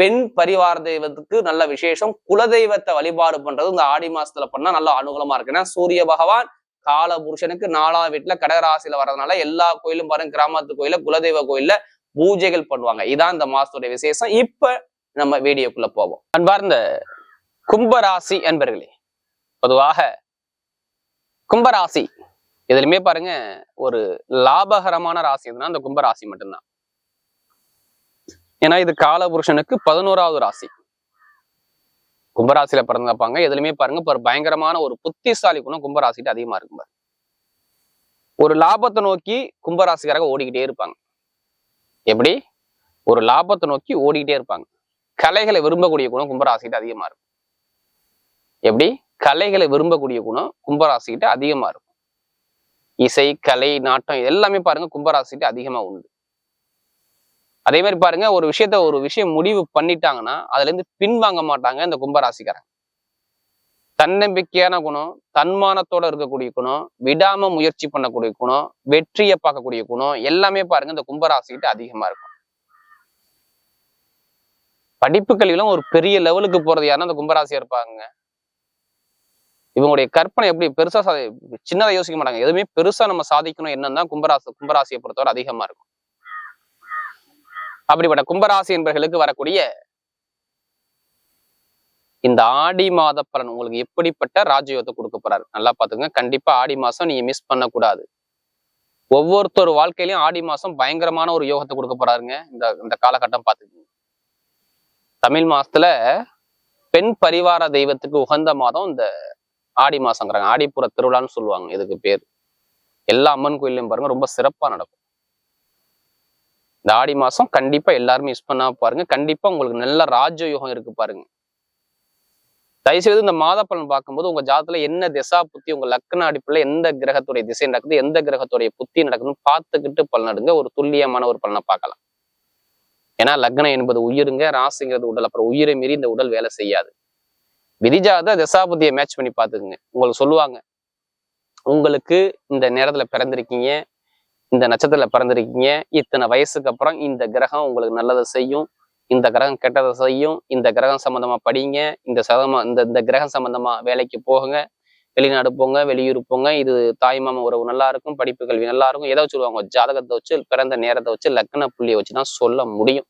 பெண் பரிவார தெய்வத்துக்கு நல்ல விசேஷம். குலதெய்வத்தை வழிபாடு பண்றது இந்த ஆடி மாசத்துல பண்ணா நல்ல அனுகூலமா இருக்கு. ஏன்னா சூரிய பகவான் கால புருஷனுக்கு நாலாம் வீட்டுல கடகராசியில வர்றதுனால எல்லா கோயிலும் பாருங்க கிராமத்து கோயில குலதெய்வ கோயில்ல பூஜைகள் பண்ணுவாங்க. இதான் இந்த மாசத்துடைய விசேஷம். இப்ப நம்ம வீடியோக்குள்ள போவோம். அன்பார்ந்த கும்பராசி அன்பர்களே பொதுவாக கும்பராசி எதுலையுமே பாருங்க ஒரு லாபகரமான ராசி எதுனா அந்த கும்பராசி மட்டும்தான். ஏன்னா இது காலபுருஷனுக்கு பதினோராவது ராசி. கும்பராசியில பிறந்தப்பாங்க எதுலையுமே பாருங்க ஒரு பயங்கரமான ஒரு புத்திசாலி குணம் கும்பராசிட்டு அதிகமா இருக்கும் ஒரு லாபத்தை நோக்கி கும்பராசிக்காரங்க ஓடிக்கிட்டே இருப்பாங்க. எப்படி? ஒரு லாபத்தை நோக்கி ஓடிக்கிட்டே இருப்பாங்க. கலைகளை விரும்பக்கூடிய குணம் கும்பராசிக்கிட்ட அதிகமா இருக்கும். எப்படி? கலைகளை விரும்பக்கூடிய குணம் கும்பராசிக்கிட்ட அதிகமா இருக்கும். இசை கலை நாட்டம் எல்லாமே பாருங்க கும்பராசிக்கிட்ட அதிகமா உண்டு. அதே மாதிரி பாருங்க ஒரு விஷயத்த ஒரு விஷயம் முடிவு பண்ணிட்டாங்கன்னா அதுல இருந்து பின்வாங்க மாட்டாங்க இந்த கும்பராசிக்காரங்க. தன்னம்பிக்கையான குணம் தன்மானத்தோட இருக்கக்கூடிய குணம் விடாம முயற்சி பண்ணக்கூடிய குணம் வெற்றியை பார்க்கக்கூடிய குணம் எல்லாமே பாருங்க இந்த கும்பராசிக்கிட்ட அதிகமா இருக்கும். படிப்பு கல்வியிலும் ஒரு பெரிய லெவலுக்கு போறது யாருன்னா அந்த கும்பராசியா இருப்பாங்க. இவங்களுடைய கற்பனை எப்படி பெருசா சாதி சின்னதை யோசிக்க மாட்டாங்க. எதுவுமே பெருசா நம்ம சாதிக்கணும் என்னன்னா கும்பராசி கும்பராசியை பொறுத்தவரை அதிகமா இருக்கும். அப்படிப்பட்ட கும்பராசி என்பர்களுக்கு வரக்கூடிய இந்த ஆடி மாத பலன் உங்களுக்கு எப்படிப்பட்ட ராஜயோகத்தை கொடுக்க போறாரு? நல்லா பாத்துங்க கண்டிப்பா ஆடி மாசம் நீங்க மிஸ் பண்ணக்கூடாது. ஒவ்வொருத்தர் வாழ்க்கையிலையும் ஆடி மாசம் பயங்கரமான ஒரு யோகத்தை கொடுக்க போறாருங்க. இந்த இந்த காலகட்டம் பார்த்துக்கோங்க. தமிழ் மாசத்துல பெண் பரிவார தெய்வத்துக்கு உகந்த மாதம் இந்த ஆடி மாசங்கிறாங்க. ஆடிப்புற திருவிழான்னு சொல்லுவாங்க. இதுக்கு பேர். எல்லா அம்மன் கோயிலையும் பாருங்க ரொம்ப சிறப்பா நடக்கும். இந்த ஆடி மாசம் கண்டிப்பா எல்லாருமே யூஸ் பண்ணா பாருங்க. கண்டிப்பா உங்களுக்கு நல்ல ராஜ யோகம் இருக்கு பாருங்க. தயவுசெய்து இந்த மாத பலன் பார்க்கும்போது உங்க ஜாதத்துல என்ன திசா புத்தி உங்க லக்ன அடிப்புல எந்த கிரகத்துடைய திசை நடக்குது எந்த கிரகத்துடைய புத்தி நடக்குதுன்னு பார்த்துக்கிட்டு பலன் எடுங்க. ஒரு துல்லியமான ஒரு பலனை பார்க்கலாம். ஏன்னா லக்னம் என்பது உயிருங்க ராசிங்கிறது உடல். அப்புறம் உயிரை மீறி இந்த உடல் வேலை செய்யாது. விதிஜாத தசாபதியை மேட்ச் பண்ணி பார்த்துக்குங்க. உங்களுக்கு சொல்லுவாங்க உங்களுக்கு இந்த நேரத்துல பிறந்திருக்கீங்க இந்த நட்சத்திரத்தில் பிறந்திருக்கீங்க. இத்தனை வயசுக்கு அப்புறம் இந்த கிரகம் உங்களுக்கு நல்லதை செய்யும். இந்த கிரகம் கெட்டதை செய்யும். இந்த கிரகம் சம்மந்தமாக படிங்க. இந்த சதமா இந்த இந்த கிரகம் சம்மந்தமாக வேலைக்கு போகுங்க. வெளிநாடு போங்க வெளியூர் போங்க. இது தாய்மாம உறவு நல்லா இருக்கும். படிப்பு கல்வி நல்லா இருக்கும். ஏதோ சொல்லுவாங்க. ஜாதகத்தை வச்சு பிறந்த நேரத்தை வச்சு லக்ன புள்ளியை வச்சு தான் சொல்ல முடியும்.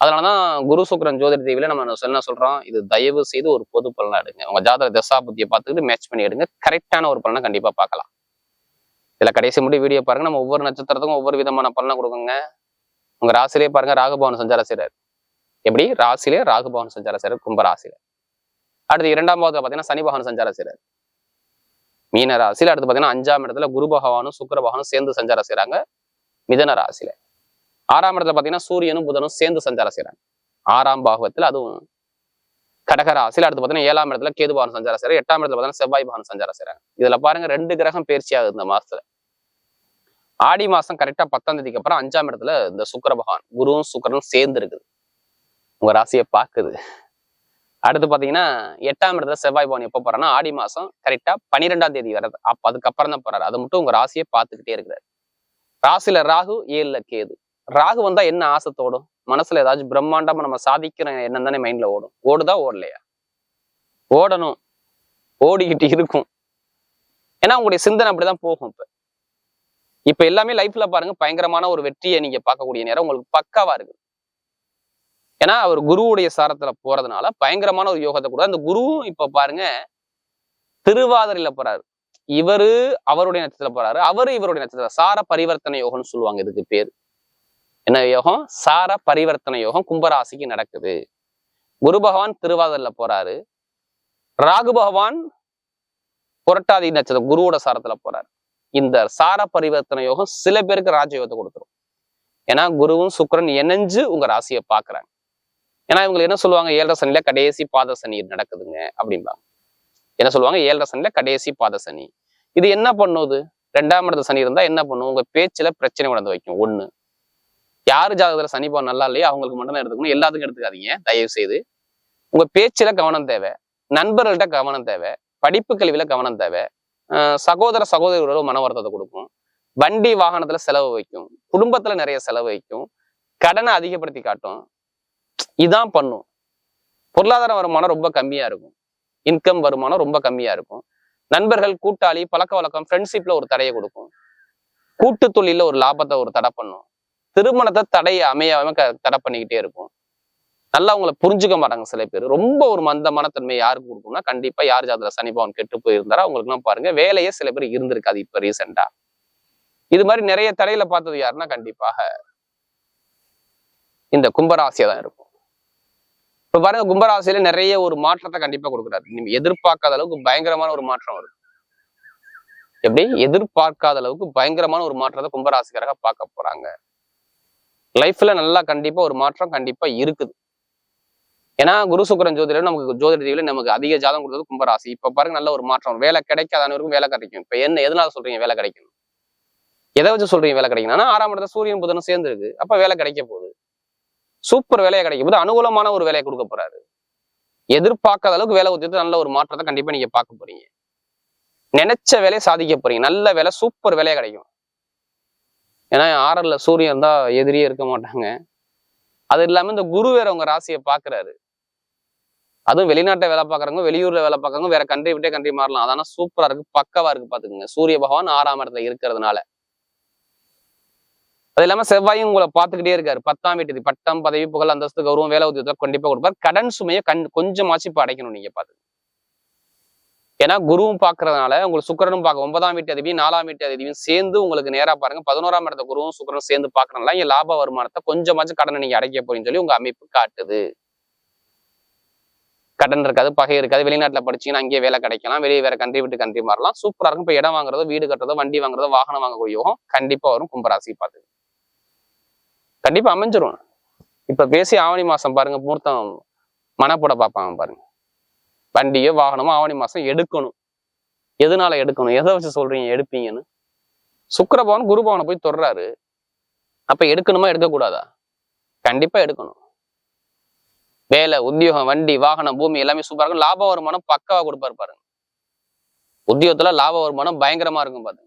அதனாலதான் குரு சுக்கரன் ஜோதிட தேவியில நம்ம என்ன சொல்றோம்? இது தயவு செய்து ஒரு பொது பலனா எடுங்க. உங்க ஜாதக தசாபுத்தியை பார்த்துக்கிட்டு மேட்ச் பண்ணி எடுங்க. கரெக்டான ஒரு பலனை கண்டிப்பா பார்க்கலாம். இதில் கடைசி முடி வீடியோ பாருங்க. நம்ம ஒவ்வொரு நட்சத்திரத்துக்கும் ஒவ்வொரு விதமான பலனை கொடுக்குங்க. உங்க ராசிலே பாருங்க ராகுபவன் சஞ்சார செய்கிறார் எப்படி? ராசிலே ராகுபவன் சஞ்சார செய்கிறார் கும்ப ராசியில. அடுத்து இரண்டாம் பாவத்தில் பாத்தீங்கன்னா சனி பகவான் சஞ்சார செய்கிறார் மீன ராசியில அடுத்து பாத்தீங்கன்னா அஞ்சாம் இடத்துல குரு பகவானும் சுக்கர பகவானும் சேர்ந்து சஞ்சாரம் செய்கிறாங்க மிதன ராசியில. ஆறாம் இடத்துல பாத்தீங்கன்னா சூரியனும் புதனும் சேர்ந்து சஞ்சாரம் செய்கிறாங்க ஆறாம் பாகவத்தில் அதுவும் கடகராசியில் அடுத்து பாத்தீங்கன்னா ஏழாம் இடத்துல கேது சஞ்சாரம் செய்யறாங்க எட்டாம் இடத்துல பார்த்தீங்கன்னா செவ்வாய் பவன் சஞ்சாரம் செய்றாங்க இதுல பாருங்க ரெண்டு கிரகம் பயிற்சி ஆகுது இந்த மாசத்துல. ஆடி மாசம் கரெக்டா பத்தாம் தேதிக்கு அப்புறம் அஞ்சாம் இடத்துல இந்த சுக்கர பகவான் குருவும் சுக்கரனும் சேர்ந்து இருக்குது. உங்க ராசியை பாக்குது அடுத்து பாத்தீங்கன்னா எட்டாம் இடத்துல செவ்வாய் பவன் எப்போ போறான்னா ஆடி மாசம் கரெக்டா பன்னிரெண்டாம் தேதி வர்றது. அப்ப அதுக்கப்புறம் தான் போறாரு. அது மட்டும் உங்க ராசியை பார்த்துக்கிட்டே இருக்கிறாரு. ராசியில ராகு ஏழுல கேது. ராகு வந்தா என்ன ஆசை தோடும்? மனசுல ஏதாச்சும் பிரம்மாண்டமா நம்ம சாதிக்கிற எண்ணம் தானே மைண்ட்ல ஓடும். ஓடுதா? ஓடலையா? ஓடணும். ஓடிக்கிட்டு இருக்கும். ஏன்னா உங்களுடைய சிந்தனை அப்படிதான் போகும் இப்ப. இப்ப எல்லாமே லைஃப்ல பாருங்க பயங்கரமான ஒரு வெற்றியை நீங்க பார்க்கக்கூடிய நேரம் உங்களுக்கு பக்காவா இருக்கு. ஏன்னா அவர் குருவுடைய சாரத்துல போறதுனால பயங்கரமான ஒரு யோகத்தை கூட அந்த குருவும் இப்ப பாருங்க திருவாதிரையில போறாரு. இவரு அவருடைய நட்சத்திரம் போறாரு. அவரு இவருடைய நட்சத்திரம். சார பரிவர்த்தனை யோகம்னு சொல்லுவாங்க. இதுக்கு பேர். என்ன யோகம்? சார பரிவர்த்தனை யோகம் கும்பராசிக்கு நடக்குது. குரு பகவான் திருவாதல்ல போறாரு. ராகு பகவான் புரட்டாதி நட்சத்திரம் குருவோட சாரத்துல போறாரு. இந்த சார பரிவர்த்தனை யோகம் சில பேருக்கு ராஜயோகத்தை கொடுத்துரும். ஏன்னா குருவும் சுக்கிரன் இணைஞ்சு உங்க ராசியை பாக்குறாங்க ஏன்னா இவங்க என்ன சொல்லுவாங்க? ஏழரை சனில கடைசி பாத சனி நடக்குதுங்க அப்படிம்பாங்க. என்ன சொல்லுவாங்க? ஏழரை சனில கடைசி பாத சனி. இது என்ன பண்ணுது? ரெண்டாம் இடத்துல சனி இருந்தா என்ன பண்ணும்? உங்க பேச்சுல பிரச்சனை கொண்டு வைக்கும். ஒண்ணு யாரு ஜாதகத்துல சனி பவன் நல்லா இல்லையோ அவங்களுக்கு மட்டும் தான் எடுத்துக்கணும். எல்லாத்துக்கும் எடுத்துக்காதீங்க. தயவு செய்து உங்க பேச்சுல கவனம் தேவை. நண்பர்கள்ட்ட கவனம் தேவை. படிப்பு கல்வியில கவனம் தேவை. சகோதர சகோதரிகளோட மன வருத்தத்தை கொடுக்கும். வண்டி வாகனத்துல செலவு வைக்கும். குடும்பத்துல நிறைய செலவு வைக்கும். கடனை அதிகப்படுத்தி காட்டும். இதான் பண்ணும். பொருளாதார வருமானம் ரொம்ப கம்மியா இருக்கும். இன்கம் வருமானம் ரொம்ப கம்மியா இருக்கும். நண்பர்கள் கூட்டாளி பழக்க வழக்கம் ஃப்ரெண்ட்ஷிப்ல ஒரு தடையை கொடுக்கும். கூட்டு தொழில ஒரு லாபத்தை ஒரு தடை பண்ணும். திருமணத்தை தடைய அமையாம தடை பண்ணிக்கிட்டே இருக்கும். நல்லா அவங்கள புரிஞ்சுக்க மாட்டாங்க சில பேர். ரொம்ப ஒரு மந்தமான தன்மை யாருக்கு கொடுக்கும்னா கண்டிப்பா யார் ஜாதகத்துல சனி பவன் கெட்டு போயிருந்தாரோ அவங்களுக்குலாம் பாருங்க வேலையே சில பேர் இருந்திருக்காது இப்ப ரீசெண்டா இது மாதிரி நிறைய தடையில பார்த்தது யாருன்னா கண்டிப்பாக இந்த கும்பராசியா தான் இருக்கும். இப்ப பாருங்க கும்பராசியில நிறைய ஒரு மாற்றத்தை கண்டிப்பா கொடுக்குறாரு. நீங்க எதிர்பார்க்காத அளவுக்கு பயங்கரமான ஒரு மாற்றம் வரும். எப்படி? எதிர்பார்க்காத அளவுக்கு பயங்கரமான ஒரு மாற்றத்தை கும்பராசிக்காரங்க பார்க்க போறாங்க. லைஃப்ல நல்லா கண்டிப்பா ஒரு மாற்றம் கண்டிப்பா இருக்குது. ஏன்னா குரு சுக்கரன் ஜோதிடம் நமக்கு ஜோதிட ரீதியில நமக்கு அதிக ஜாதகம் கொடுத்தது கும்பராசி. இப்ப பாருங்க நல்ல ஒரு மாற்றம் வேலை கிடைக்காத அனைவருக்கும் வேலை கிடைக்கும். இப்ப என்ன எதனால சொல்றீங்க வேலை கிடைக்கும் எதை வச்சு சொல்றீங்க வேலை கிடைக்கும் ஆனா ஆறாம் இடத்துல சூரியன் புதனும் சேர்ந்து இருக்கு அப்ப வேலை கிடைக்க போகுது. சூப்பர் வேலையை கிடைக்கும் போது அனுகூலமான ஒரு வேலையை கொடுக்க போறாரு. எதிர்பார்க்காத அளவுக்கு வேலை உத்தியத்தை நல்ல ஒரு மாற்றத்தை கண்டிப்பா நீங்க பார்க்க போறீங்க. நினைச்ச வேலையை சாதிக்க போறீங்க. நல்ல வேலை சூப்பர் வேலையை கிடைக்கும். ஏன்னா ஆறல்ல சூரியன் தான் எதிரியே இருக்க மாட்டாங்க. அது இல்லாம இந்த குரு வேற உங்க ராசியை பாக்குறாரு. அதுவும் வெளிநாட்டை வேலை பார்க்குறவங்க வெளியூர்ல வேலை பார்க்குறவங்க வேற கண்ட்ரி விட்டே கண்ட்ரி மாறலாம். அதான சூப்பரா இருக்கு பக்கவா இருக்கு பாத்துக்கோங்க. சூரிய பகவான் ஆறாம் இடத்துல இருக்கிறதுனால. அது இல்லாம செவ்வாயும் உங்களை பார்த்துக்கிட்டே இருக்காரு. பத்தாம் வீட்டு பட்டம் பதவி புகழ் அந்தஸ்து கௌரவம் வேலை உத்தியோகத்தை கண்டிப்பா கொடுப்பார். கடன் சுமையை கண் கொஞ்சமாச்சு இப்போ அடைக்கணும் நீங்க பாத்துக்கோங்க. ஏன்னா குருவும் பாக்குறதுனால உங்களுக்கு சுக்கரனும் பார்க்க ஒன்பதாம் வீட்டு அதிபதியும் நாலாம் வீட்டு அதிபதியும் சேர்ந்து உங்களுக்கு நேராக பாருங்க பதினோராம் இடத்த குருவும் சுக்கரனும் சேர்ந்து பார்க்கறதுனால என் லாப வருமானத்தை கொஞ்சமாச்சும் கடனை நீங்க அடைக்க போறீங்கன்னு சொல்லி உங்க அமைப்பு காட்டுது. கடன் இருக்காது பகை இருக்காது. வெளிநாட்டுல படிச்சீங்கன்னா அங்கேயே வேலை கிடைக்கலாம். வெளியே வேற கண்ட்ரி விட்டு கண்ட்ரி மாறலாம். சூப்பரா இருக்கும். இப்ப இடம் வாங்குறதோ வீடு கட்டுறதோ வண்டி வாங்குறதோ வாகனம் வாங்கக்கூடிய யோகம் கண்டிப்பா வரும் கும்பராசி பார்த்து. கண்டிப்பா அமைஞ்சிரும். இப்ப பேசி ஆவணி மாசம் பாருங்க முகூர்த்தம் மனப்போட பார்ப்பாங்க பாருங்க. வண்டியோ வாகனமோ ஆவணி மாசம் எடுக்கணும். எதனால எடுக்கணும்? எதை வச்சு சொல்றீங்க எடுப்பீங்கன்னு? சுக்கரபவன் குருபவனை போய் தொடுறாரு. அப்ப எடுக்கணுமா எடுக்கக்கூடாதா? கண்டிப்பா எடுக்கணும். வேலை உத்தியோகம் வண்டி வாகனம் பூமி எல்லாமே சூப்பரா இருக்கும். லாப வருமானம் பக்காவா கொடுப்பாரு பாருங்க. உத்தியோகத்துல லாப வருமானம் பயங்கரமா இருக்கும் பாருங்க.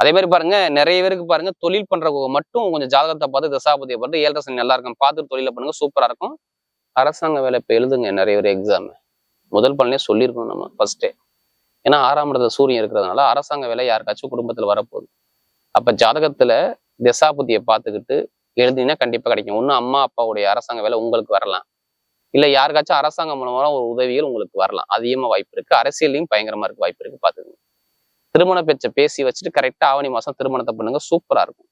அதே மாதிரி பாருங்க நிறைய பேருக்கு பாருங்க தொழில் பண்றவங்க மட்டும் கொஞ்சம் ஜாதகத்தை பார்த்து தசாபதியை பார்த்து ஏழரை நல்லா இருக்கும் பார்த்து தொழில பண்ணுங்க சூப்பரா இருக்கும். அரசாங்க வேலை இப்போ எழுதுங்க நிறைய பேர் எக்ஸாம் முதல் பலனே சொல்லியிருக்கோம் நம்ம ஃபர்ஸ்டே ஏன்னா ஆறாம் இடத்துல சூரியன் இருக்கிறதுனால அரசாங்க வேலை யாருக்காச்சும் குடும்பத்துல வரப்போகுது. அப்ப ஜாதகத்தில் திசாபுத்தியை பார்த்துக்கிட்டு எழுதினா கண்டிப்பா கிடைக்கும். ஒண்ணு அம்மா அப்பாவுடைய அரசாங்க வேலை உங்களுக்கு வரலாம். இல்ல யாருக்காச்சும் அரசாங்கம் மூலமாக ஒரு உதவிகள் உங்களுக்கு வரலாம். அதிகமா வாய்ப்பு இருக்கு. அரசியலையும் பயங்கரமா இருக்கு வாய்ப்பு இருக்கு பாத்துக்கோங்க திருமண பேச்சை பேசி வச்சுட்டு கரெக்டா ஆவணி மாசம் திருமணத்தை பண்ணுங்க சூப்பரா இருக்கும்.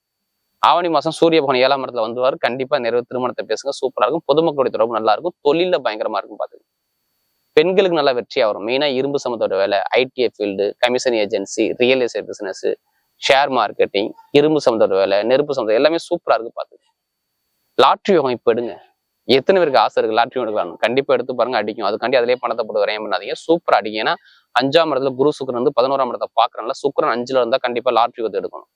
ஆவணி மாசம் சூரிய பகவான் ஏழாம் இடத்துல வந்துவார் கண்டிப்பா நிறைய திருமணத்தை பேசுங்க. சூப்பரா இருக்கும். பொதுமக்களுடைய தொடர்பு நல்லா இருக்கும். தொழில பயங்கரமா இருக்கும் பார்த்துங்க பெண்களுக்கு நல்லா வெற்றியா வரும் மெயினா இரும்பு சம்மந்தோட வேலை ITI field commission agency real estate business share marketing இரும்பு சம்மந்த வேலை நெருப்பு சம்மந்த எல்லாமே சூப்பரா இருக்கு பார்த்துங்க லாட்ரி யோகம் இப்போ எடுங்க எத்தனை பேருக்கு ஆசை இருக்குது லாட்ரி எடுக்கலாம் கண்டிப்பா எடுத்து பாருங்க அடிக்கும். அதுக்காண்டி அதிலே பணத்தை போட்டு வரையும் பண்ணாதீங்க. சூப்பரா அடிக்கும் ஏன்னா அஞ்சாம் இடத்துல குரு சுக்கரன் வந்து பதினோராம் இடத்தை பாக்குறனால சுக்கரன் அஞ்சுல இருந்தால் கண்டிப்பா லாட்ரி யோகத்தை எடுக்கணும்.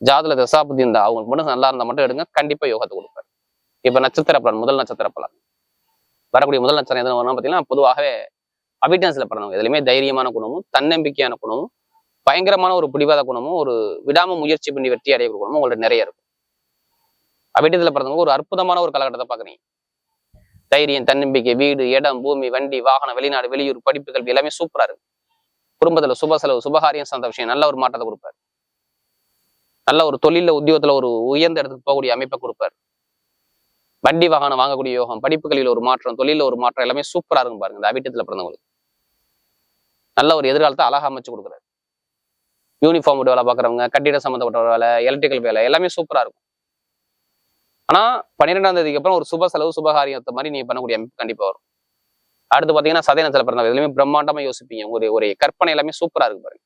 ஜாதுல தசாபதி இருந்தா அவங்களுக்கு மட்டும் நல்லா இருந்தா மட்டும் எடுங்க. கண்டிப்பா யோகத்தை கொடுப்பாரு. இப்ப நட்சத்திர பலன் முதல் நட்சத்திர பலன் வரக்கூடிய முதல் நட்சத்திரம் எதுவும் வரும் பார்த்தீங்கன்னா பொதுவாகவே அபிட்டன்ஸ்ல பிறந்தவங்க. எதுலையுமே தைரியமான குணமும் தன்னம்பிக்கையான குணமும் பயங்கரமான ஒரு பிடிவாத குணமும் ஒரு விடாம முயற்சி பண்ணி வெற்றி அடைய குணமும் உங்கள்ட்ட நிறைய இருக்கும். அபிட்டத்தில் பிறந்தவங்க ஒரு அற்புதமான ஒரு காலகட்டத்தை பாக்குறீங்க. தைரியம் தன்னம்பிக்கை வீடு இடம் பூமி வண்டி வாகனம் வெளிநாடு வெளியூர் படிப்பு கல்வி எல்லாமே சூப்பரா இருக்கு. குடும்பத்துல சுப செலவு சுபகாரியம் சார்ந்த விஷயம் நல்ல ஒரு மாற்றத்தை கொடுப்பாரு. நல்ல ஒரு தொழில உத்தியோகத்துல ஒரு உயர்ந்த இடத்துக்கு போகக்கூடிய அமைப்பை கொடுப்பாரு. வண்டி வாகனம் வாங்கக்கூடிய யோகம் படிப்புகளில் ஒரு மாற்றம் தொழில ஒரு மாற்றம் எல்லாமே சூப்பரா இருக்கும் பாருங்க இந்த அபிட்டத்துல பிறந்தவங்களுக்கு. நல்ல ஒரு எதிர்காலத்தை அழகா அமைச்சு கொடுக்குறாரு. யூனிஃபார்ம் வேலை பார்க்குறவங்க கட்டிட சம்மந்தப்பட்ட வேலை எலக்ட்ரிக்கல் வேலை எல்லாமே சூப்பரா இருக்கும். ஆனா பன்னிரெண்டாம் தேதிக்கு அப்புறம் ஒரு சுப செலவு சுபகாரியத்தை மாதிரி நீங்க பண்ணக்கூடிய அமைப்பு கண்டிப்பா வரும். அடுத்து பாத்தீங்கன்னா சதயனத்துல பிறந்தவங்க எல்லாமே பிரம்மாண்டமா யோசிப்பீங்க. ஒரு ஒரு கற்பனை எல்லாமே சூப்பரா இருக்கு பாருங்க.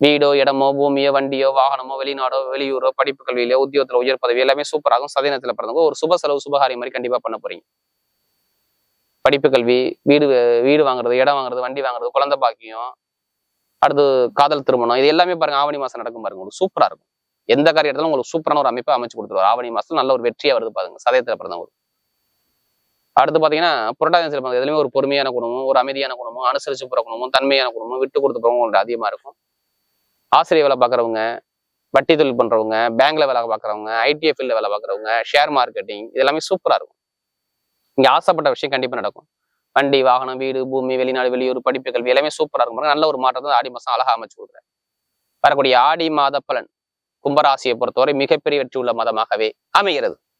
வீடோ இடமோ பூமியோ வண்டியோ வாகனமோ வெளிநாடோ வெளியூரோ படிப்பு கல்வியிலோ உத்தியோகத்தில் உயர் பதவி எல்லாமே சூப்பராகும் சதயனத்துல பிறந்தவங்க ஒரு சுப செலவு சுபகாரி மாதிரி கண்டிப்பாக பண்ண போறீங்க. படிப்பு கல்வி வீடு வீடு வாங்குறது இடம் வாங்குறது வண்டி வாங்குறது குழந்தை பாக்கியம் அடுத்து காதல் திருமணம் இது எல்லாமே பாருங்க ஆவணி மாசம் நடக்கும் பாருங்க உங்களுக்கு சூப்பரா இருக்கும். எந்த காரியத்திலும் உங்களுக்கு சூப்பரான ஒரு அமைப்பை அமைச்சு கொடுத்துருவார். ஆவணி மாசத்துல நல்ல ஒரு வெற்றியா வருது பாருங்க சதயத்துல பிறந்தவங்க அடுத்து பாத்தீங்கன்னா புரட்டாதி மாசத்துல எதுலையுமே ஒரு பொறுமையான குணமும் ஒரு அமைதியான குணமும் அனுசரிச்சு போற குணமும் தன்மையான குணமும் விட்டு கொடுத்து போறவங்க உங்களுக்கு அதிகமா இருக்கும். ஆசிரியர் வேலை பார்க்குறவங்க வட்டி தொழில் பண்றவங்க பேங்க்ல வேலை பார்க்குறவங்க ஐடிஎஃப் ஃபீல்டில் வேலை பார்க்குறவங்க ஷேர் மார்க்கெட்டிங் இது எல்லாமே சூப்பரா இருக்கும். இங்க ஆசைப்பட்ட விஷயம் கண்டிப்பா நடக்கும். வண்டி வாகனம் வீடு பூமி வெளிநாடு வெளியூர் படிப்பு கல்வி எல்லாமே சூப்பரா இருக்கும். நல்ல ஒரு மாற்றத்தை ஆடி மாசம் அழகா அமைச்சு கொடுக்குறேன் வரக்கூடிய ஆடி மாத பலன் கும்பராசியை பொறுத்தவரை மிகப்பெரிய வெற்றி உள்ள மாதமாகவே அமைகிறது.